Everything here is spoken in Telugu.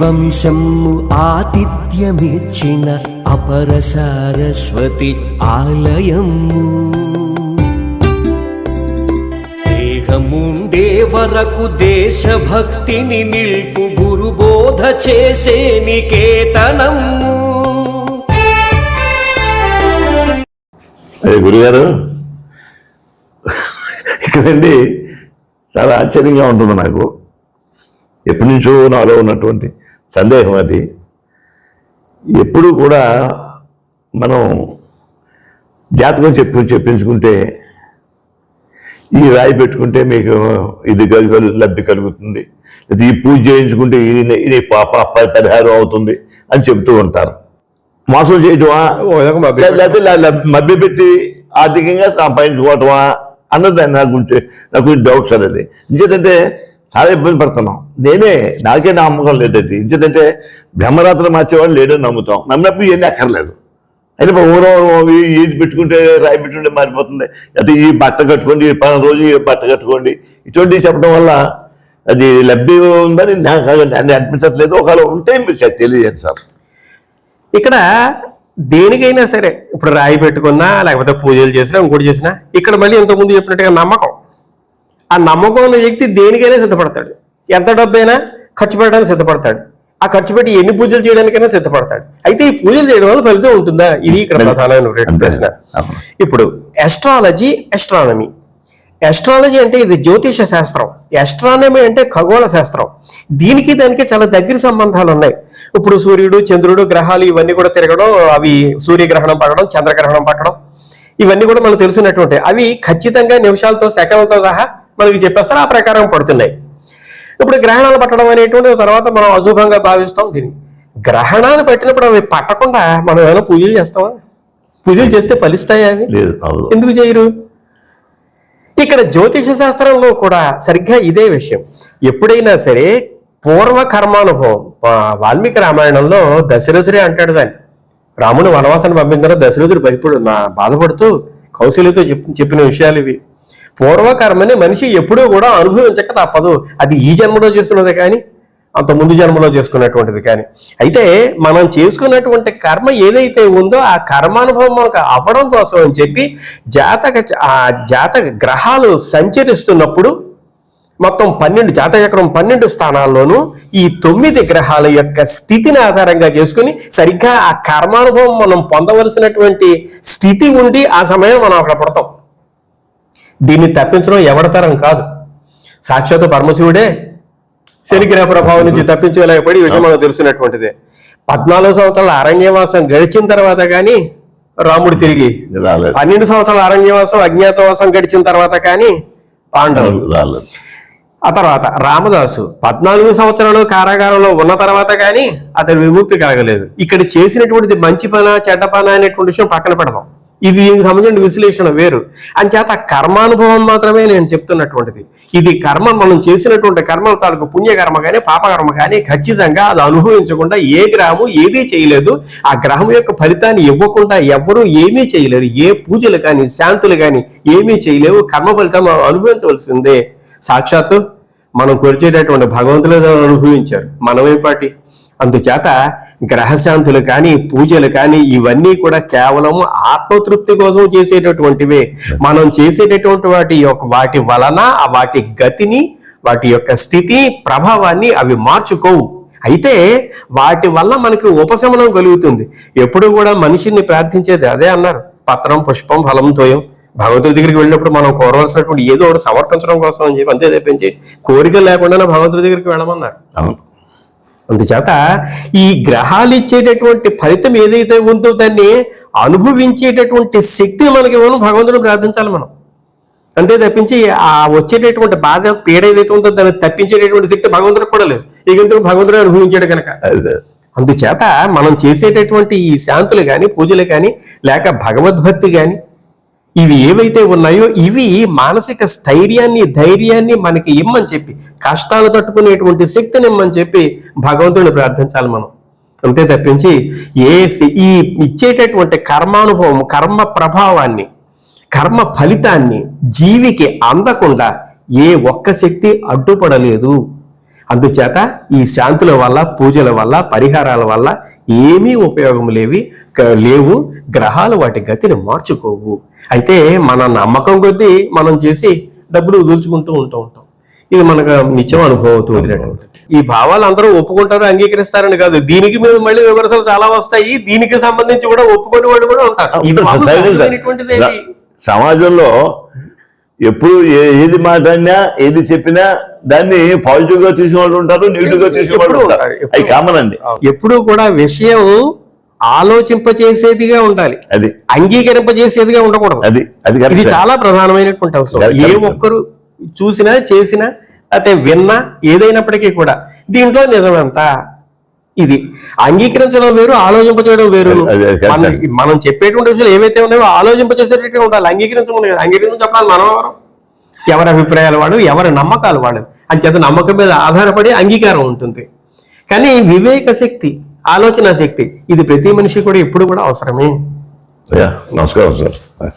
వంశము ఆతిథ్యమిచ్చిన అపర సారస్వతి ఆలయము. దేహముండే వరకు దేశభక్తిని నిల్పు గురుబోధ చేసే నికేతనము అదే గురుగారు ఇక్కడండి చాలా ఆశ్చర్యంగా ఉంటుంది నాకు. ఎప్పటి నుంచో నాలో ఉన్నటువంటి సందేహం అది. ఎప్పుడు కూడా మనం జాతకం చెప్పు చెప్పించుకుంటే ఈ రాయి పెట్టుకుంటే మీకు ఇది కలుగు లబ్ధి కలుగుతుంది. లేదా ఈ పూజ చేయించుకుంటే ఇది ఇది పాప పరిహారం అవుతుంది అని చెబుతూ ఉంటారు. మోసం చేయటమా? మభ్య లేకపోతే ల- మభ్యపెట్టి ఆర్థికంగా సంపాదించుకోవటమా? అన్నది నాకు నాకు డౌట్స్ అనేది ఇంకేదంటే చాలా ఇబ్బంది పడుతున్నాం. నేనే నాకే నమ్మకం లేదండి. ఎందుకంటే ఇంకేదంటే బ్రహ్మరాత్రి మార్చేవాడు లేడని నమ్ముతాం. నమ్మినప్పుడు ఇవన్నీ అక్కర్లేదు. అయితే ఊరో ఏది పెట్టుకుంటే రాయి పెట్టుకుంటే మారిపోతుంది. అయితే ఈ బట్ట కట్టుకోండి ఈ పలానా రోజు ఈ బట్ట కట్టుకోండి. ఇటువంటివి చెప్పడం వల్ల అది లబ్ధి ఉందని నాకు అనిపించట్లేదు. ఒకవేళ ఉంటే మీరు తెలియజేయండి సార్. ఇక్కడ దేనికైనా సరే ఇప్పుడు రాయి పెట్టుకున్నా లేకపోతే పూజలు చేసినా ఇంకోటి చేసినా ఇక్కడ మళ్ళీ ఇంతకుముందు చెప్పినట్టుగా నమ్మకం. ఆ నమ్మకం ఉన్న వ్యక్తి దేనికైనా సిద్ధపడతాడు. ఎంత డబ్బైనా ఖర్చు పెట్టడానికి సిద్ధపడతాడు. ఆ ఖర్చు పెట్టి ఎన్ని పూజలు చేయడానికైనా సిద్ధపడతాడు. అయితే ఈ పూజలు చేయడం వల్ల ఫలితం ఉంటుందా? ఇది ఇక్కడ ప్రధానమైన. ప్రశ్న. ఇప్పుడు ఎస్ట్రాలజీ ఎస్ట్రానమీ ఎస్ట్రాలజీ అంటే ఇది జ్యోతిష శాస్త్రం. ఎస్ట్రానమీ అంటే ఖగోళ శాస్త్రం. దీనికి దానికి చాలా దగ్గర సంబంధాలు ఉన్నాయి. ఇప్పుడు సూర్యుడు చంద్రుడు గ్రహాలు ఇవన్నీ కూడా తిరగడం అవి సూర్యగ్రహణం పడడం చంద్రగ్రహణం పట్టడం ఇవన్నీ కూడా మనకు తెలిసినటువంటి అవి ఖచ్చితంగా నిమిషాలతో సెకండ్లతో సహా మనకి చెప్పేస్తారు. ఆ ప్రకారం పడుతున్నాయి. ఇప్పుడు గ్రహణాలు పట్టడం అనేటువంటి తర్వాత మనం అశుభంగా భావిస్తాం. దీన్ని గ్రహణాలు పట్టినప్పుడు అవి పట్టకుండా మనం ఏమైనా పూజలు చేస్తామా? పూజలు చేస్తే ఫలిస్తాయా అవి? ఎందుకు చేయరు? ఇక్కడ జ్యోతిష శాస్త్రంలో కూడా సరిగ్గా ఇదే విషయం. ఎప్పుడైనా సరే పూర్వ కర్మానుభవం వాల్మీకి రామాయణంలో దశరథుడే అంటాడు దాన్ని. రాముని వనవాసాన్ని పంపించారో దశరథుడు భయపడు నా బాధపడుతూ కౌశల్యతో చెప్పి చెప్పిన విషయాలు ఇవి. పూర్వకర్మని మనిషి ఎప్పుడూ కూడా అనుభవించక తప్పదు. అది ఈ జన్మలో చేస్తున్నది కానీ అంత ముందు జన్మలో చేసుకున్నటువంటిది కానీ. అయితే మనం చేసుకున్నటువంటి కర్మ ఏదైతే ఉందో ఆ కర్మానుభవం మనకు అవ్వడం కోసం అని చెప్పి జాతక ఆ జాతక గ్రహాలు సంచరిస్తున్నప్పుడు మొత్తం పన్నెండు జాతచక్రం పన్నెండు స్థానాల్లోనూ ఈ తొమ్మిది గ్రహాల యొక్క స్థితిని ఆధారంగా చేసుకుని సరిగ్గా ఆ కర్మానుభవం మనం పొందవలసినటువంటి స్థితి ఉండి ఆ సమయం మనం అక్కడ పడతాం. దీన్ని తప్పించడం ఎవడతరం కాదు. సాక్షాత్ పరమశివుడే శనిగ్రహ ప్రభావం నుంచి తప్పించలేకపోయి ఈ విషయం మనకు తెలిసినటువంటిదే పద్నాలుగు సంవత్సరాల అరణ్యవాసం గడిచిన తర్వాత కానీ రాముడు తిరిగి పన్నెండు సంవత్సరాల అరణ్యవాసం అజ్ఞాతవాసం గడిచిన తర్వాత కానీ పాండవులు ఆ తర్వాత రామదాసు పద్నాలుగు సంవత్సరాలు కారాగారంలో ఉన్న తర్వాత కానీ అతని విముక్తి కలగలేదు ఇక్కడ చేసినటువంటిది మంచి పన చెడ్డ పన అనేటువంటి విషయం పక్కన పెడదాం. ఇది దీనికి సంబంధించిన విశ్లేషణ వేరు. అంచేత కర్మానుభవం మాత్రమే నేను చెప్తున్నటువంటిది. ఇది కర్మ మనం చేసినటువంటి కర్మల తాలూకు పుణ్యకర్మ కానీ పాపకర్మ కానీ ఖచ్చితంగా అది అనుభవించకుండా ఏ గ్రహము ఏదీ చేయలేదు. ఆ గ్రహం యొక్క ఫలితాన్ని ఇవ్వకుండా ఎవ్వరూ ఏమీ చేయలేరు. ఏ పూజలు కానీ శాంతులు కానీ ఏమీ చేయలేవు. కర్మ ఫలితం అనుభవించవలసిందే. సాక్షాత్తు మనం కొలిచేటటువంటి భగవంతులు అనుభవించారు మనమేపాటి అందుచేత గ్రహశాంతులు కానీ పూజలు కానీ ఇవన్నీ కూడా కేవలం ఆత్మతృప్తి కోసం చేసేటటువంటివే. మనం చేసేటటువంటి వాటి యొక్క వాటి వలన వాటి గతిని వాటి యొక్క స్థితి ప్రభావాన్ని అవి మార్చుకోవు. అయితే వాటి వల్ల మనకి ఉపశమనం కలుగుతుంది. ఎప్పుడు కూడా మనిషిని ప్రార్థించేది అదే అన్నారు. పత్రం పుష్పం ఫలం తోయం. భగవంతుడి దగ్గరికి వెళ్ళినప్పుడు మనం కోరవలసినటువంటి ఏదో ఒకటి సమర్పించడం కోసం అని చెప్పి అంతే తప్పించి కోరిక లేకుండానే భగవంతుడి దగ్గరికి వెళ్ళమన్నారు. అవును. అందుచేత ఈ గ్రహాలు ఇచ్చేటటువంటి ఫలితం ఏదైతే ఉందో దాన్ని అనుభవించేటటువంటి శక్తిని మనకి ఇవ్వను భగవంతుని ప్రార్థించాలి మనం. అంతే తప్పించి ఆ వచ్చేటటువంటి బాధ పీడ ఏదైతే ఉందో దాన్ని తప్పించేటటువంటి శక్తి భగవంతుడికి కూడా లేదు. ఇక భగవంతుడే అనుభవించాడు కనుక అదే. అందుచేత మనం చేసేటటువంటి ఈ శాంతులు కానీ పూజలు కానీ లేక భగవద్భక్తి కానీ ఇవి ఏవైతే ఉన్నాయో ఇవి మానసిక స్థైర్యాన్ని ధైర్యాన్ని మనకి ఇమ్మని చెప్పి కష్టాలు తట్టుకునేటువంటి శక్తిని ఇమ్మని చెప్పి భగవంతుడిని ప్రార్థించాలి మనం. అంతే తప్పించి ఏ సి- ఈ ఇచ్చేటటువంటి కర్మానుభవం కర్మ ప్రభావాన్ని కర్మ ఫలితాన్ని జీవికి అందకుండా ఏ ఒక్క శక్తి అడ్డుపడలేదు. అందుచేత ఈ శాంతుల వల్ల పూజల వల్ల పరిహారాల వల్ల ఏమీ ఉపయోగం లేవి లేవు. గ్రహాలు వాటి గతిని మార్చుకోవు. అయితే మన నమ్మకం కొద్దీ మనం చేసి డబ్బులు వదులుచుకుంటూ ఉంటూ ఉంటాం. ఇది మనకు నిత్యం అనుభవం అవుతూ ఈ భావాలు అందరూ ఒప్పుకుంటారు అంగీకరిస్తారని కాదు. దీనికి మీద మళ్ళీ విమర్శలు చాలా వస్తాయి. దీనికి సంబంధించి కూడా ఒప్పుకొని వాళ్ళు కూడా ఉంటారు? సమాజంలో ఎప్పుడు ఏది మాట్లాడినా ఏది చెప్పినా దాన్ని పాజిటివ్గా తీసిన వాళ్ళు ఉంటారు నెగిటివ్గా తీసిన వాళ్ళు ఉంటారు అవి కామన్ అండి. ఎప్పుడూ కూడా విషయం ఆలోచింపచేసేదిగా ఉండాలి. అది. అంగీకరింపజేసేదిగా ఉండకూడదు. అది అది ఇది. చాలా ప్రధానమైనటువంటి Correct. ఏ ఒక్కరు చూసినా చేసినా లేకపోతే విన్నా ఏదైనప్పటికీ కూడా దీంట్లో నిజమంత ఇది. అంగీకరించడం వేరు ఆలోచింపచేయడం వేరు. మన- చెప్పేటువంటి విషయాలు ఏవైతే ఉన్నాయో ఆలోచింపచేసేటట్టుగా ఉండాలి. అంగీకరించడం లేదు అంగీకరించడం చెప్పడానికి మనం ఎవరు? ఎవరి అభిప్రాయాలు వాడు ఎవరి నమ్మకాలు వాడు అంచేత నమ్మకం మీద ఆధారపడి అంగీకారం ఉంటుంది. కానీ వివేక శక్తి ఆలోచన శక్తి ఇది ప్రతి మనిషి కూడా ఎప్పుడు కూడా అవసరమే. నమస్కారం సార్.